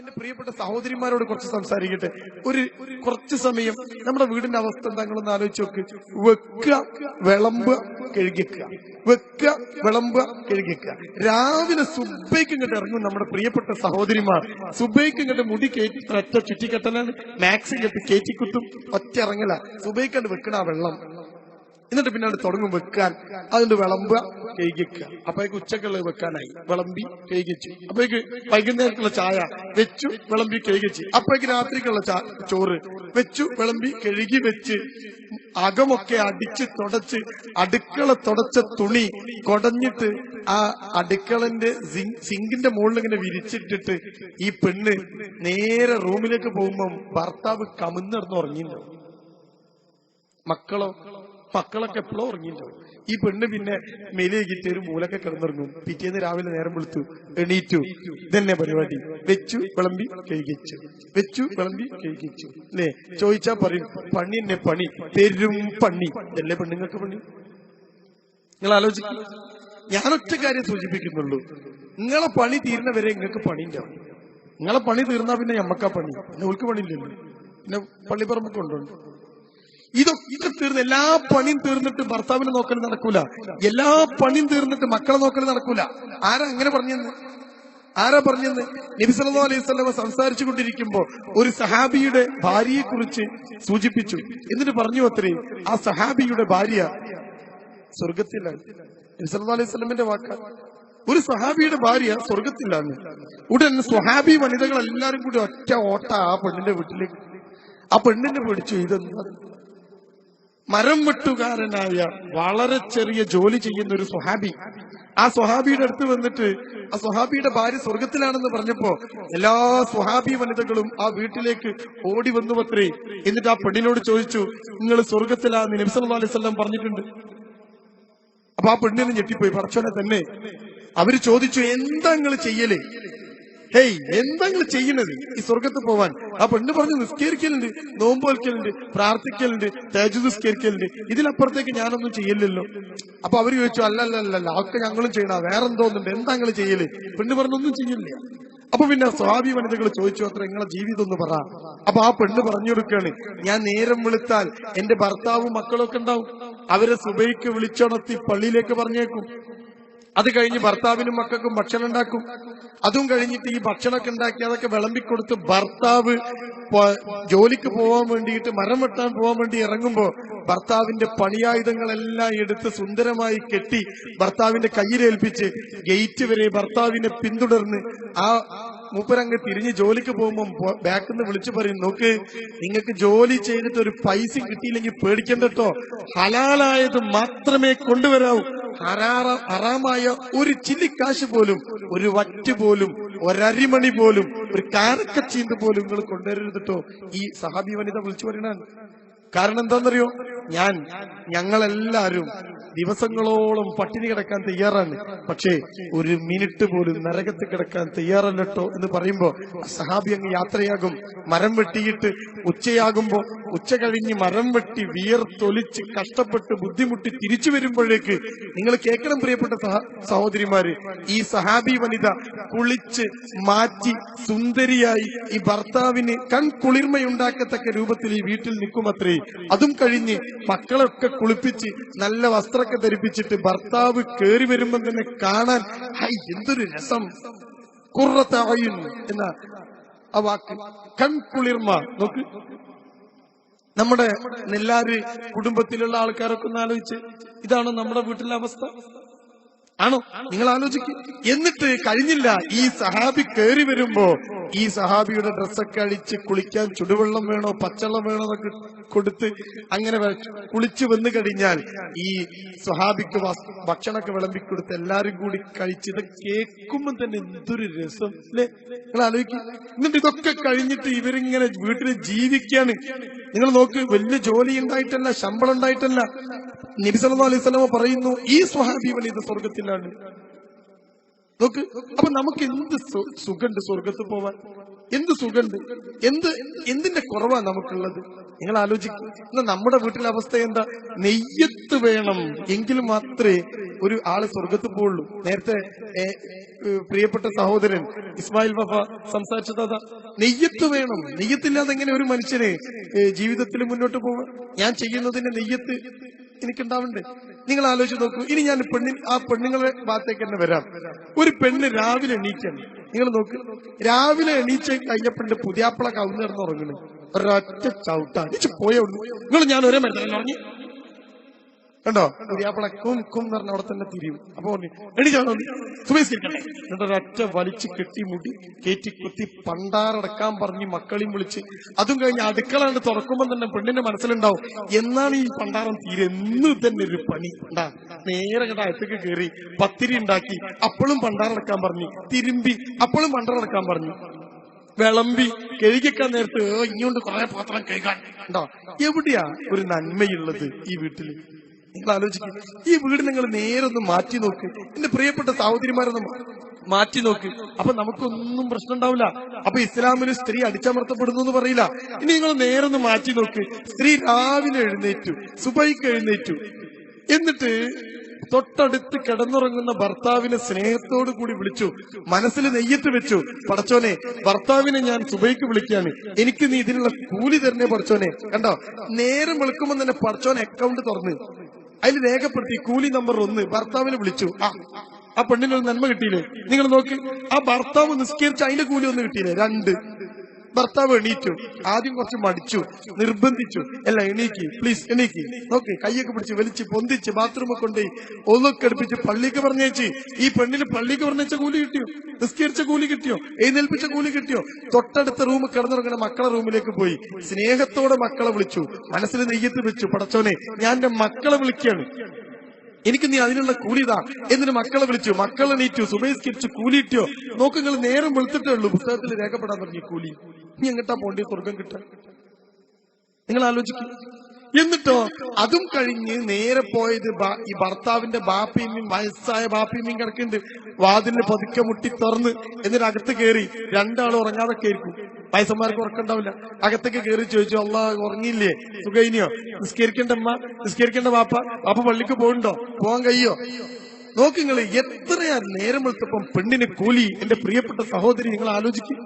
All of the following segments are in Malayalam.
എന്റെ പ്രിയപ്പെട്ട സഹോദരിമാരോട് കുറച്ച് സംസാരിക്കട്ടെ? ഒരു കുറച്ച് സമയം നമ്മുടെ വീടിന്റെ അവസ്ഥ എന്താണെന്ന് ആലോചിച്ച് നോക്ക്. വെക്കുക വിളമ്പുക കഴുകിക്കുക. വെക്കുക വിളമ്പുക കഴുകിക്കുക. രാവിലെ സുബൈക്ക് ഇങ്ങോട്ട് ഇറങ്ങും നമ്മുടെ പ്രിയപ്പെട്ട സഹോദരിമാർ. സുബൈക്ക് ഇങ്ങോട്ട് മുടി കയറ്റി ഒറ്റ ചുറ്റിക്കെട്ടലാണ്. മാക്സ് കെട്ടി കയറ്റിക്കുത്തും ഒറ്റ ഇറങ്ങല. സുബൈക്കണ്ട് വെക്കണ വെള്ളം. എന്നിട്ട് പിന്നീട് തുടങ്ങും വെക്കാൻ. അതിന്റെ വിളമ്പുക കഴുകിക്കുക. അപ്പോഴേക്ക് ഉച്ചക്കുള്ളത് വെക്കാനായി. വിളമ്പി കഴുകിച്ചു. അപ്പോഴേക്ക് വൈകുന്നേരത്തുള്ള ചായ വെച്ചു വിളമ്പി കഴുകിച്ചു. അപ്പോഴേക്ക് രാത്രിക്കുള്ള ചോറ് വെച്ചു വിളമ്പി കഴുകി വെച്ച്. അകമൊക്കെ അടിച്ച് തുടച്ച് അടുക്കള തുടച്ച തുണി കൊടഞ്ഞിട്ട് ആ അടുക്കളന്റെ സിങ്കിന്റെ മുകളിൽ ഇങ്ങനെ വിരിച്ചിട്ടിട്ട് ഈ പെണ്ണ് നേരെ റൂമിലേക്ക് പോകുമ്പം ഭർത്താവ് കമിന്നിറന്ന് ഉറങ്ങിയിട്ടുണ്ടാവും മക്കളോ? മക്കളൊക്കെ എപ്പോഴും ഉറങ്ങിയിട്ടുണ്ടാവും. ഈ പെണ്ണ് പിന്നെ മെലിയേക്കിട്ട് ഒരു മൂലൊക്കെ കിടന്നിറങ്ങും. പിറ്റേന്ന് രാവിലെ നേരം വിളിച്ചു എണീറ്റു. ഇതന്നെ പരിപാടി. വെച്ചു വിളമ്പി കഴുകിച്ചു വെച്ചു വിളമ്പി കഴുകിച്ചു അല്ലേ? ചോദിച്ചാ പറയും പണി എന്നെ പണി പെരും പണി. അല്ലേ പെണ്ണുങ്ങൾക്ക് പണി? നിങ്ങൾ ആലോചിക്കും. ഞാനൊറ്റ കാര്യം സൂചിപ്പിക്കുന്നുള്ളൂ. നിങ്ങളെ പണി തീരുന്നവരെ നിങ്ങൾക്ക് പണി ഉണ്ടാവും നിങ്ങളെ പണി തീർന്നാ പിന്നെ ഞമ്മക്കാ പണി. പിന്നെ പണിയില്ലല്ലോ. പിന്നെ പള്ളിപ്പറമ്പ് കൊണ്ടുണ്ട് ഇതൊക്കെ തീർന്ന് എല്ലാ പണിയും തീർന്നിട്ട് ഭർത്താവിനെ നോക്കൽ നടക്കൂല. എല്ലാ പണിയും തീർന്നിട്ട് മക്കളെ നോക്കൽ നടക്കൂല. ആരാ അങ്ങനെ പറഞ്ഞെന്ന്? ആരാ പറഞ്ഞെന്ന്? നബി സല്ലല്ലാഹു അലൈഹി വസല്ലമ സംസാരിച്ചു കൊണ്ടിരിക്കുമ്പോ ഒരു സഹാബിയുടെ ഭാര്യയെ കുറിച്ച് സൂചിപ്പിച്ചു. എന്നിട്ട് പറഞ്ഞു അത്രേ ആ സഹാബിയുടെ ഭാര്യ സ്വർഗത്തിലാണ് നബി സല്ലല്ലാഹു അലൈഹി സ്വലമിന്റെ വാക്ക്. ഒരു സഹാബിയുടെ ഭാര്യ സ്വർഗത്തിലാണ് ഉടൻ സ്വഹാബി വനിതകൾ എല്ലാരും കൂടി ഒറ്റ ഓട്ട ആ പെണ്ണിന്റെ വീട്ടിലേക്ക്. ആ പെണ്ണിനെ പിടിച്ചു ഇതെന്താ? മരം വെട്ടുകാരനായ വളരെ ചെറിയ ജോലി ചെയ്യുന്ന ഒരു സ്വഹാബി. ആ സ്വഹാബിയുടെ അടുത്ത് വന്നിട്ട് ആ സ്വഹാബിയുടെ ഭാര്യ സ്വർഗത്തിലാണെന്ന് പറഞ്ഞപ്പോ എല്ലാ സ്വഹാബി വനിതകളും ആ വീട്ടിലേക്ക് ഓടി വന്നു പത്രേ. എന്നിട്ട് ആ പെണ്ണിനോട് ചോദിച്ചു നിങ്ങൾ സ്വർഗത്തിലാന്ന് നബി അലൈവല്ലം പറഞ്ഞിട്ടുണ്ട്. അപ്പൊ ആ പെണ്ണിന് ഞെട്ടിപ്പോയി. പറച്ചോനെ തന്നെ. അവർ ചോദിച്ചു എന്താ നിങ്ങൾ ചെയ്യൽ? ഹേയ് എന്താ നിങ്ങൾ ചെയ്യണത് ഈ സ്വർഗത്ത് പോവാൻ. ആ പെണ്ണ് പറഞ്ഞു നിസ്കരിക്കലുണ്ട് നോമ്പ് വൽക്കലുണ്ട് പ്രാർത്ഥിക്കലുണ്ട് തേജു നിസ്കരിക്കലുണ്ട്. ഇതിലപ്പുറത്തേക്ക് ഞാനൊന്നും ചെയ്യില്ലല്ലോ അപ്പൊ അവർ ചോദിച്ചു അല്ലല്ല ഒക്കെ ഞങ്ങളും ചെയ്യണ. വേറെന്തോന്നുണ്ട്? എന്താ നിങ്ങൾ ചെയ്യൽ? പെണ്ണ് പറഞ്ഞൊന്നും ചെയ്യില്ല അപ്പൊ പിന്നെ സ്വാഭി വനിതകൾ ചോദിച്ചു അത്ര നിങ്ങളെ ജീവിതം ഒന്ന് പറ. അപ്പൊ ആ പെണ്ണ് പറഞ്ഞു കൊടുക്കുകയാണ് ഞാൻ നേരം വിളിത്താൽ എന്റെ ഭർത്താവും മക്കളൊക്കെ ഉണ്ടാവും. അവരെ സുബൈക്ക് വിളിച്ചുണർത്തി പള്ളിയിലേക്ക് പറഞ്ഞേക്കും. അത് കഴിഞ്ഞ് ഭർത്താവിനും മക്കൾക്കും ഭക്ഷണം ഉണ്ടാക്കും. അതും കഴിഞ്ഞിട്ട് ഈ ഭക്ഷണമൊക്കെ ഉണ്ടാക്കി അതൊക്കെ വിളമ്പിക്കൊടുത്ത് ഭർത്താവ് ജോലിക്ക് പോവാൻ വേണ്ടിയിട്ട് മരം വെട്ടാൻ പോവാൻ വേണ്ടി ഇറങ്ങുമ്പോൾ ഭർത്താവിന്റെ പണിയായുധങ്ങളെല്ലാം എടുത്ത് സുന്ദരമായി കെട്ടി ഭർത്താവിന്റെ കയ്യിലേൽപ്പിച്ച് ഗേറ്റ് വരെ ഭർത്താവിനെ പിന്തുടർന്ന് ആ മൂപ്പരങ്ങ് തിരിഞ്ഞ് ജോലിക്ക് പോകുമ്പോൾ ബാക്കിൽ നിന്ന് വിളിച്ചു പറയും നോക്ക് നിങ്ങൾക്ക് ജോലി ചെയ്തിട്ട് ഒരു പൈസ കിട്ടിയില്ലെങ്കിൽ പേടിക്കണ്ട ഹലാലായത് മാത്രമേ കൊണ്ടുവരാവൂ. ഹറാമായ ഒരു ചില്ലിക്കാശ് പോലും ഒരു വറ്റ് പോലും ഒരരിമണി പോലും ഒരു കാരക്കച്ചീന്ത് പോലും നിങ്ങൾ കൊണ്ടുവരരുത് കേട്ടോ ഈ സഹാബി വനിത വിളിച്ചു പറയണാണ് കാരണം എന്താണെന്നറിയോ? ഞാൻ ഞങ്ങളെല്ലാരും ദിവസങ്ങളോളം പട്ടിണി കിടക്കാൻ തയ്യാറാണ്. പക്ഷേ ഒരു മിനിറ്റ് പോലും നരകത്ത് കിടക്കാൻ തയ്യാറല്ലട്ടോ എന്ന് പറയുമ്പോൾ സഹാബി അങ്ങ് യാത്രയാകും. മരം വെട്ടിയിട്ട് ഉച്ചയാകുമ്പോ ഉച്ച കഴിഞ്ഞ് മരം വെട്ടി വിയർത്തൊലിച്ച് കഷ്ടപ്പെട്ട് ബുദ്ധിമുട്ടി തിരിച്ചു വരുമ്പോഴേക്ക് നിങ്ങൾ കേൾക്കണം പ്രിയപ്പെട്ട സഹ- സഹോദരിമാര് ഈ സഹാബി വനിത കുളിച്ച് മാറ്റി സുന്ദരിയായി ഈ ഭർത്താവിന് കൺകുളിർമയുണ്ടാക്കത്തക്ക രൂപത്തിൽ ഈ വീട്ടിൽ നിൽക്കുമത്രേ. അതും കഴിഞ്ഞ് മക്കളൊക്കെ കുളിപ്പിച്ച് നല്ല വസ്ത്രമൊക്കെ ധരിപ്പിച്ചിട്ട് ഭർത്താവ് കേറി വരുമ്പോൾ തന്നെ കാണാൻ ഹൈ എന്തൊരു രസം. കുറത്തായുൻ എന്ന ആ വാക്ക്. കൺകുളിർമ നോക്ക്. നമ്മുടെ നെല്ലാര് കുടുംബത്തിലുള്ള ആൾക്കാരൊക്കെ ഒന്ന് ആലോചിച്ച്. ഇതാണ് നമ്മുടെ വീട്ടിലെ അവസ്ഥ? ആണോ? നിങ്ങൾ ആലോചിക്കും എന്നിട്ട് കഴിഞ്ഞില്ല ഈ സഹാബി കയറി വരുമ്പോ ഈ സഹാബിയുടെ ഡ്രസ്സൊക്കെ അഴിച്ച് കുളിക്കാൻ ചുടുവെള്ളം വേണോ പച്ചവെള്ളം വേണോ എന്നൊക്കെ കൊടുത്ത് അങ്ങനെ കുളിച്ചു വന്നു കഴിഞ്ഞാൽ ഈ സഹാബിക്ക് ഭക്ഷണമൊക്കെ ഭക്ഷണമൊക്കെ വിളമ്പിക്കൊടുത്ത് എല്ലാരും കൂടി കഴിച്ച് ഇത് കേൾക്കുമ്പോൾ തന്നെ എന്തൊരു രസം അല്ലേ? നിങ്ങൾ ആലോചിക്കും എന്നിട്ട് ഇതൊക്കെ കഴിഞ്ഞിട്ട് ഇവരിങ്ങനെ വീട്ടിൽ ജീവിക്കാണ്. നിങ്ങൾ നോക്ക് വലിയ ജോലി ഉണ്ടായിട്ടല്ല ശമ്പളം ഉണ്ടായിട്ടല്ല. നബി സല്ലല്ലാഹു അലൈഹി സ്വലാമ പറയുന്നു ഈ സ്വഹാബി വനിത സ്വർഗത്തിലാണ് നോക്ക് അപ്പൊ നമുക്ക് എന്ത് സുഖമുണ്ട് സ്വർഗത്ത് പോവാൻ? എന്ത് സുഖമുണ്ട് എന്ത് എന്തിന്റെ കുറവാ നമുക്കുള്ളത്? നിങ്ങൾ ആലോചിക്കും. എന്നാ നമ്മുടെ വീട്ടിലെ അവസ്ഥ എന്താ? നെയ്യത്ത് വേണം എങ്കിൽ മാത്രമേ ഒരു ആൾ സ്വർഗത്ത് പോവുള്ളൂ. നേരത്തെ പ്രിയപ്പെട്ട സഹോദരൻ ഇസ്മായിൽ ബഫ സംസാരിച്ചത് നെയ്യത്ത് വേണം. നെയ്യത്തില്ലാതെ എങ്ങനെ ഒരു മനുഷ്യന് ജീവിതത്തിൽ മുന്നോട്ട് പോവാ ഞാൻ ചെയ്യുന്നതിന്റെ നെയ്യത്ത് എനിക്കുണ്ടാവണ്ടേ നിങ്ങൾ ആലോചിച്ച് നോക്കൂ. ഇനി ഞാൻ പെണ്ണി ആ പെണ്ണുങ്ങളെ ഭാഗത്തേക്ക് തന്നെ വരാം. ഒരു പെണ്ണ് രാവിലെ എണീക്കാണ് നിങ്ങൾ നോക്ക്. രാവിലെ എണീച്ച് കഴിഞ്ഞപ്പോണ്ട് പുതിയാപ്പിള കവുന്ന് കിടന്ന് ഉറങ്ങണ് ഒരൊറ്റ ചവിട്ടാ പോയേ പോയ നിങ്ങൾ ഞാൻ ഒരേ മരുന്ന് കണ്ടോ? പുതിയാപ്പിള കും കും എന്ന് പറഞ്ഞ അവിടെ തന്നെ തിരിയും. അപ്പൊ പറഞ്ഞു ഒരൊറ്റ വലിച്ചു കെട്ടി മുടി കയറ്റി കുത്തി പണ്ടാറടക്കാൻ പറഞ്ഞ് മക്കളെയും വിളിച്ച് അതും കഴിഞ്ഞ് അടുക്കളാണ്ട് തുറക്കുമ്പോൾ തന്നെ പെണ്ണിന്റെ മനസ്സിലുണ്ടാവും എന്നാണ് ഈ പണ്ടാറം തീരെ എന്ന് തന്നെ ഒരു പണി. ഉണ്ടാ നേരെ കണ്ട അകത്തേക്ക് കയറി പത്തിരി ഉണ്ടാക്കി അപ്പോഴും പണ്ടാറടക്കാൻ പറഞ്ഞു തിരുമ്പി അപ്പോഴും പണ്ടാറടക്കാൻ പറഞ്ഞു. വിളമ്പി കഴുകിക്കാൻ നേരത്ത് ഇങ്ങോട്ട് കുറെ പാത്രം കഴുകാൻ. ഉണ്ടോ എവിടെയാ ഒരു നന്മയുള്ളത് ഈ വീട്ടിൽ? നിങ്ങൾ ആലോചിക്കും ഈ വീട് നിങ്ങൾ നേരെ ഒന്ന് മാറ്റി നോക്ക്. എന്റെ പ്രിയപ്പെട്ട സഹോദരിമാരൊന്ന് മാറ്റി നോക്ക്. അപ്പൊ നമുക്കൊന്നും പ്രശ്നം ഉണ്ടാവില്ല അപ്പൊ ഇസ്ലാമിൽ സ്ത്രീ അടിച്ചമർത്തപ്പെടുന്നു എന്ന് പറയില്ല. ഇനി നിങ്ങൾ നേരെ ഒന്ന് മാറ്റി നോക്ക്. സ്ത്രീ രാവിലെ എഴുന്നേറ്റു സുബൈക്ക് എഴുന്നേറ്റു. എന്നിട്ട് തൊട്ടടുത്ത് കിടന്നുറങ്ങുന്ന ഭർത്താവിനെ സ്നേഹത്തോടു കൂടി വിളിച്ചു. മനസ്സിൽ നെയ്യത്ത് വെച്ചു. പടച്ചോനെ ഭർത്താവിനെ ഞാൻ സുബൈക്ക് വിളിക്കുകയാണ്. എനിക്ക് നീ ഇതിനുള്ള കൂലി തരണേ പടച്ചോനെ കണ്ടോ? നേരം വിളിക്കുമ്പോൾ തന്നെ പടച്ചോനെ അക്കൗണ്ട് തുറന്ന്. അതിൽ രേഖപ്പെടുത്തി കൂലി നമ്പർ ഒന്ന് ഭർത്താവിനെ വിളിച്ചു. ആ ആ പെണ്ണിനൊരു നന്മ കിട്ടിയില്ലേ? നിങ്ങൾ നോക്ക്. ആ ഭർത്താവ് നിസ്കരിച്ച് അതിന്റെ കൂലി ഒന്ന് കിട്ടിയില്ലേ? രണ്ട്. ഭർത്താവ് എണീറ്റു. ആദ്യം കുറച്ച് മടിച്ചു നിർബന്ധിച്ചു. അല്ല എണീക്ക് പ്ലീസ് എണീക്ക്. നോക്ക് കൈയൊക്കെ പിടിച്ച് വലിച്ച് പൊന്തിച്ച് ബാത്റൂമിൽ കൊണ്ടുപോയി. ഒന്നൊക്കെ അടുപ്പിച്ച് പള്ളിക്ക് പറഞ്ഞേച്ച് ഈ പെണ്ണിന് പള്ളിക്ക് പറഞ്ഞേച്ച കൂലി കിട്ടിയോ? നിസ്കരിച്ച കൂലി കിട്ടിയോ? എഴുന്നേൽപ്പിച്ച കൂലി കിട്ടിയോ? തൊട്ടടുത്ത റൂമിൽ കിടന്നിറങ്ങുന്ന മക്കളെ റൂമിലേക്ക് പോയി. സ്നേഹത്തോടെ മക്കളെ വിളിച്ചു. മനസ്സിൽ നെയ്യത്ത് വെച്ചു. പടച്ചോനെ ഞാൻ എന്റെ മക്കളെ വിളിക്കുകയാണ്. എനിക്ക് നീ അതിനുള്ള കൂലിതാ. എന്നിട്ട് മക്കളെ വിളിച്ചു. മക്കളെ നീറ്റു സുബേസ്കരിച്ചു കൂലിയിട്ടോ. നിങ്ങൾ നേരം വെളുത്തിട്ടേ ഉള്ളൂ. പുസ്തകത്തിൽ രേഖപ്പെടാൻ തുടങ്ങി കൂലി. നീ എങ്ങട്ടാ പോണ്ടി? സ്വർഗം കിട്ടാൻ. നിങ്ങൾ ആലോചിക്കും. എന്നിട്ടോ അതും കഴിഞ്ഞ് നേരെ പോയത് ഈ ഭർത്താവിന്റെ ബാപ്പിയമ്മയും വയസ്സായ ബാപ്പിയമ്മയും കിടക്കുന്നുണ്ട് വാതിലിന് പതുക്കെ മുട്ടി തുറന്ന് എന്നിട്ട് അകത്ത് കയറി രണ്ടാളും ഉറങ്ങാതെ ആയിരിക്കും വയസ്സന്മാർക്ക് ഉറക്കണ്ടാവില്ല അകത്തേക്ക് കയറി ചോദിച്ചു അല്ല ഉറങ്ങിയില്ലേ? സുഖൈനിയോ നിസ്കരിക്കേണ്ട അമ്മ നിസ്കരിക്കേണ്ട വാപ്പ വാപ്പ പള്ളിക്ക് പോകണ്ടോ പോകാൻ കഴിയോ? നോക്ക് നിങ്ങൾ എത്രയാ നേരം വെളുത്തപ്പം പെണ്ണിന് കൂലി? എന്റെ പ്രിയപ്പെട്ട സഹോദരി നിങ്ങൾ ആലോചിക്കും.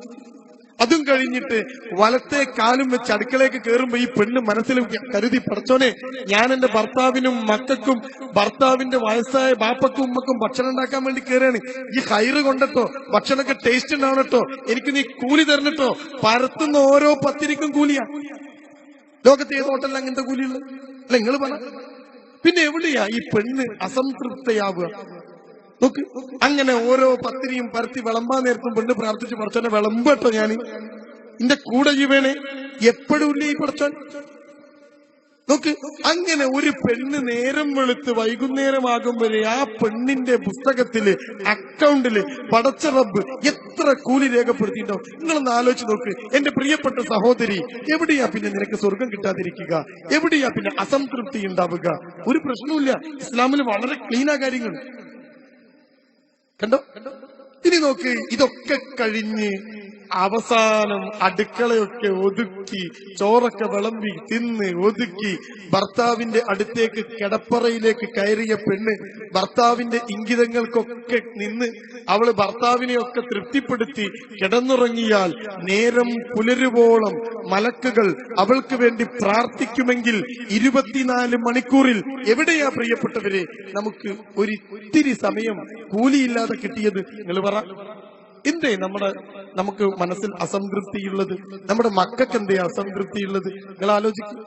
അതും കഴിഞ്ഞിട്ട് വലത്തെ കാലും വെച്ച് അടുക്കളയ്ക്ക് കയറുമ്പോ ഈ പെണ്ണ് മനസ്സിൽ കരുതി പഠിച്ചോനെ ഞാൻ എന്റെ ഭർത്താവിനും മക്കൾക്കും ഭർത്താവിന്റെ വയസ്സായ ബാപ്പക്കും ഉമ്മക്കും ഭക്ഷണം ഉണ്ടാക്കാൻ വേണ്ടി കയറുകയാണ് ഈ ഹൈറ് കൊണ്ടട്ടോ ഭക്ഷണമൊക്കെ ടേസ്റ്റ് ഉണ്ടാവണട്ടോ എനിക്ക് നീ കൂലി തരണട്ടോ. പരത്തുന്ന ഓരോ പത്തിരിക്കും കൂലിയാ. ലോകത്ത് ഏത് ഹോട്ടലിൽ അങ്ങനത്തെ കൂലിയുള്ളത്? അല്ല നിങ്ങൾ പറ. പിന്നെ എവിടെയാ ഈ പെണ്ണ് അസംതൃപ്തയാവുക? നോക്ക് അങ്ങനെ ഓരോ പത്തിരിയും പരത്തി വിളമ്പാൻ നേരത്തും പെണ്ണ് പ്രാർത്ഥിച്ച് പഠിച്ചോനെ വിളമ്പട്ടോ ഞാൻ എന്റെ കൂടെ ജീവേണേ എപ്പോഴും ഇല്ലേ ഈ പടച്ചോൻ നോക്ക് അങ്ങനെ ഒരു പെണ്ണ് നേരം വെളുത്ത് വൈകുന്നേരമാകുമ്പോഴേ ആ പെണ്ണിന്റെ പുസ്തകത്തിൽ അക്കൗണ്ടിൽ പടച്ച റബ്ബ് എത്ര കൂലി രേഖപ്പെടുത്തിയിട്ടുണ്ടോ? നിങ്ങളൊന്ന് ആലോചിച്ച് നോക്ക്. എന്റെ പ്രിയപ്പെട്ട സഹോദരി എവിടെയാ പിന്നെ നിനക്ക് സ്വർഗം കിട്ടാതിരിക്കുക? എവിടെയാ പിന്നെ അസംതൃപ്തി ഉണ്ടാവുക? ഒരു പ്രശ്നവുമില്ല. ഇസ്ലാമിൽ വളരെ ക്ലീനാ കാര്യങ്ങൾ കണ്ടോ? ഇനി നോക്ക് ഇതൊക്കെ കഴിഞ്ഞ് അവസാനം അടുക്കളയൊക്കെ ഒതുക്കി ചോറൊക്കെ വിളമ്പി തിന്ന് ഒതുക്കി ഭർത്താവിന്റെ അടുത്തേക്ക് കിടപ്പറയിലേക്ക് കയറിയ പെണ്ണ് ഭർത്താവിന്റെ ഇംഗിതങ്ങൾക്കൊക്കെ നിന്ന് അവൾ ഭർത്താവിനെയൊക്കെ തൃപ്തിപ്പെടുത്തി കിടന്നുറങ്ങിയാൽ നേരം പുലരുവോളം മലക്കുകൾ അവൾക്ക് വേണ്ടി പ്രാർത്ഥിക്കുമെങ്കിൽ ഇരുപത്തിനാല് മണിക്കൂറിൽ എവിടെയാ പ്രിയപ്പെട്ടവരെ? നമുക്ക് ഒരിത്തിരി സമയം കൂലിയില്ലാതെ കിട്ടിയത്. നിങ്ങൾ പറ. എന്തേ നമ്മുടെ നമുക്ക് മനസ്സിൽ അസംതൃപ്തിയുള്ളത്? നമ്മുടെ മക്കൾക്ക് എന്തേ അസംതൃപ്തിയുള്ളത്? നിങ്ങൾ ആലോചിക്കും